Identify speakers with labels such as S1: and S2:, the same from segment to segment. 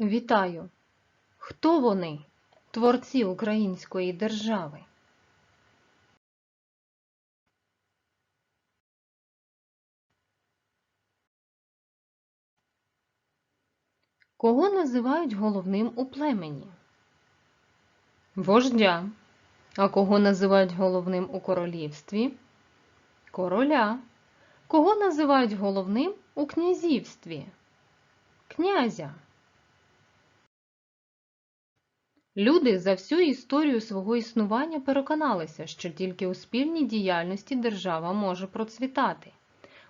S1: Вітаю! Хто вони, творці української держави? Кого називають головним у племені? Вождя. А кого називають головним у королівстві? Короля. Кого називають головним у князівстві? Князя. Люди за всю історію свого існування переконалися, що тільки у спільній діяльності держава може процвітати.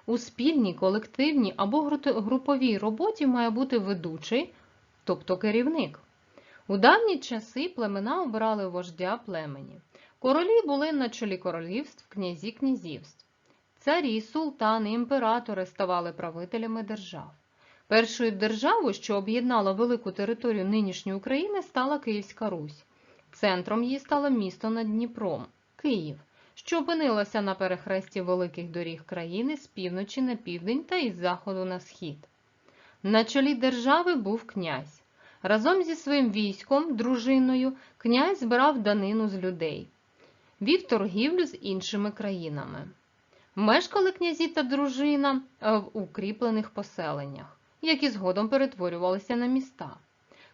S1: У спільній, колективній або груповій роботі має бути ведучий, тобто керівник. У давні часи племена обирали вождя племені. Королі були на чолі королівств, князі князівств. Царі, султани, імператори ставали правителями держав. Першою державою, що об'єднала велику територію нинішньої України, стала Київська Русь. Центром її стало місто над Дніпром Київ, що опинилося на перехресті великих доріг країни з півночі на південь та із заходу на схід. На чолі держави був князь. Разом зі своїм військом, дружиною, князь збирав данину з людей, вів торгівлю з іншими країнами. Мешкали князі та дружина в укріплених поселеннях які згодом перетворювалися на міста.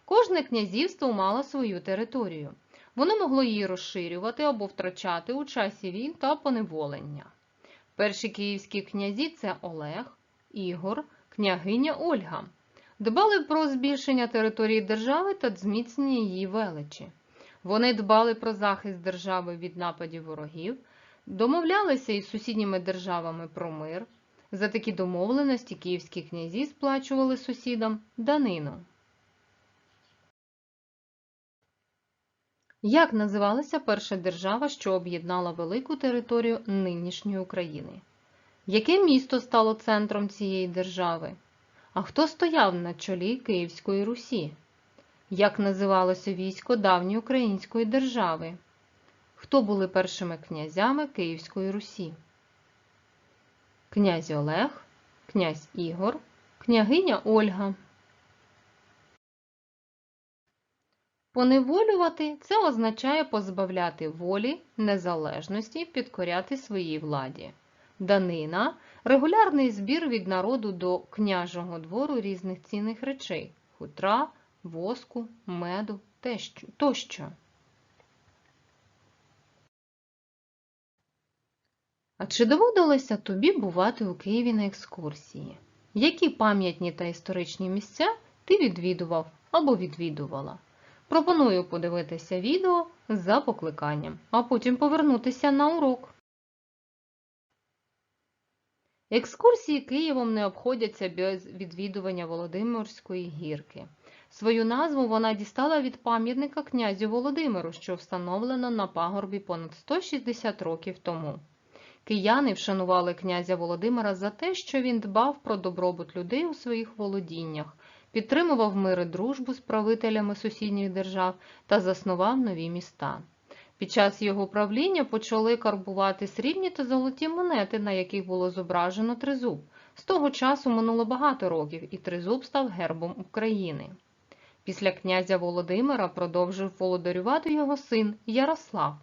S1: Кожне князівство мало свою територію. Воно могло її розширювати або втрачати у часі війн та поневолення. Перші київські князі це Олег, Ігор, княгиня Ольга. Дбали про збільшення території держави та зміцнення її величі. Вони дбали про захист держави від нападів ворогів, домовлялися із сусідніми державами про мир, за такі домовленості київські князі сплачували сусідам данину. Як називалася перша держава, що об'єднала велику територію нинішньої України? Яке місто стало центром цієї держави? А хто стояв на чолі Київської Русі? Як називалося військо давньої української держави? Хто були першими князями Київської Русі? Князь Олег, князь Ігор, княгиня Ольга. Поневолювати це означає позбавляти волі, незалежності, підкоряти своїй владі. Данина регулярний збір від народу до княжого двору різних цінних речей хутра, воску, меду тощо. А чи доводилося тобі бувати у Києві на екскурсії? Які пам'ятні та історичні місця ти відвідував або відвідувала? Пропоную подивитися відео за покликанням, а потім повернутися на урок. Екскурсії Києвом не обходяться без відвідування Володимирської гірки. Свою назву вона дістала від пам'ятника князю Володимиру, що встановлено на пагорбі понад 160 років тому. Кияни вшанували князя Володимира за те, що він дбав про добробут людей у своїх володіннях, підтримував мир і дружбу з правителями сусідніх держав та заснував нові міста. Під час його правління почали карбувати срібні та золоті монети, на яких було зображено тризуб. З того часу минуло багато років, і тризуб став гербом України. Після князя Володимира продовжив володарювати його син Ярослав.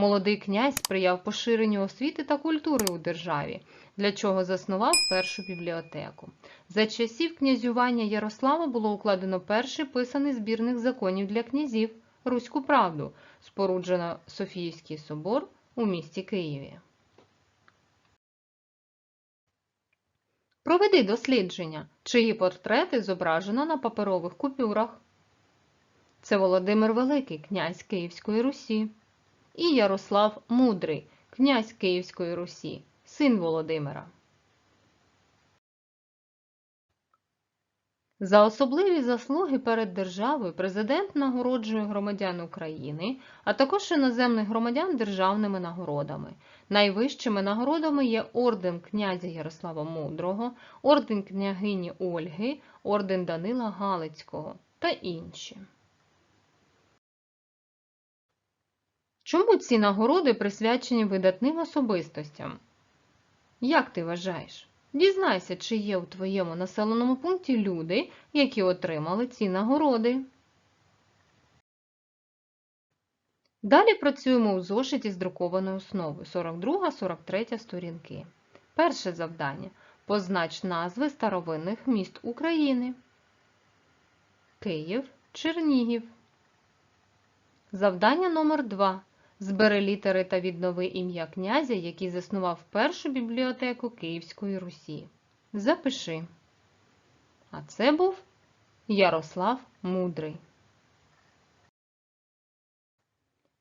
S1: Молодий князь сприяв поширенню освіти та культури у державі, для чого заснував першу бібліотеку. За часів князювання Ярослава було укладено перший писаний збірник законів для князів Руську правду, споруджено Софіївський собор у місті Києві. Проведи дослідження, чиї портрети зображено на паперових купюрах. Це Володимир Великий, князь Київської Русі і Ярослав Мудрий, князь Київської Русі, син Володимира. За особливі заслуги перед державою президент нагороджує громадян України, а також іноземних громадян державними нагородами. Найвищими нагородами є орден князя Ярослава Мудрого, орден княгині Ольги, орден Данила Галицького та інші. Чому ці нагороди присвячені видатним особистостям? Як ти вважаєш? Дізнайся, чи є у твоєму населеному пункті люди, які отримали ці нагороди. Далі працюємо у зошиті з друкованою основою 42-43 сторінки. Перше завдання. Познач назви старовинних міст України. Київ, Чернігів. Завдання номер 2. Збери літери та віднови ім'я князя, який заснував першу бібліотеку Київської Русі. Запиши. А це був Ярослав Мудрий.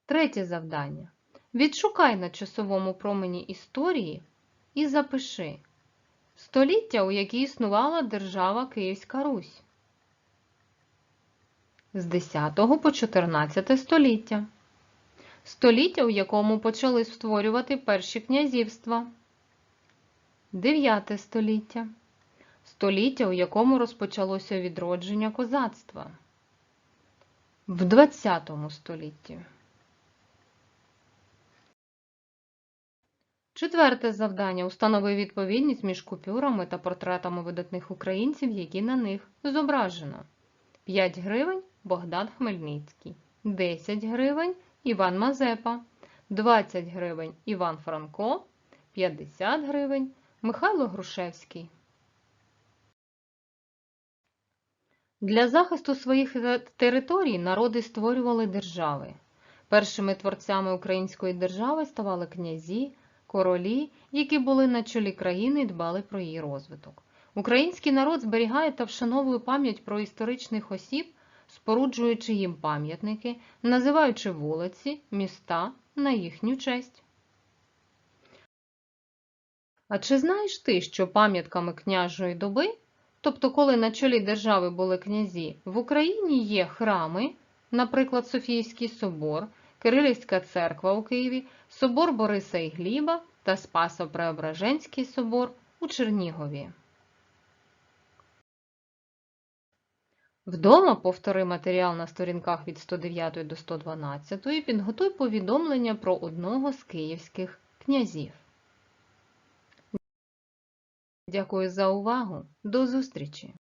S1: Третє завдання. Відшукай на часовому промені історії і запиши століття, у які існувала держава Київська Русь з 10 по 14 століття. Століття, у якому почали створювати перші князівства. 9 століття. Століття, у якому розпочалося відродження козацтва. В 20 столітті. Четверте завдання. Установи відповідність між купюрами та портретами видатних українців, які на них зображено. 5 гривень Богдан Хмельницький, 10 гривень Іван Мазепа, 20 гривень Іван Франко, 50 гривень Михайло Грушевський. Для захисту своїх територій народи створювали держави. Першими творцями української держави ставали князі, королі, які були на чолі країни і дбали про її розвиток. Український народ зберігає та вшановує пам'ять про історичних осіб, споруджуючи їм пам'ятники, називаючи вулиці, міста на їхню честь. А чи знаєш ти, що пам'ятками княжої доби, тобто коли на чолі держави були князі, в Україні є храми, наприклад, Софійський собор, Кирилівська церква у Києві, собор Бориса і Гліба та Спасо-Преображенський собор у Чернігові. Вдома повтори матеріал на сторінках від 109 до 112 і підготуй повідомлення про одного з київських князів. Дякую за увагу. До зустрічі!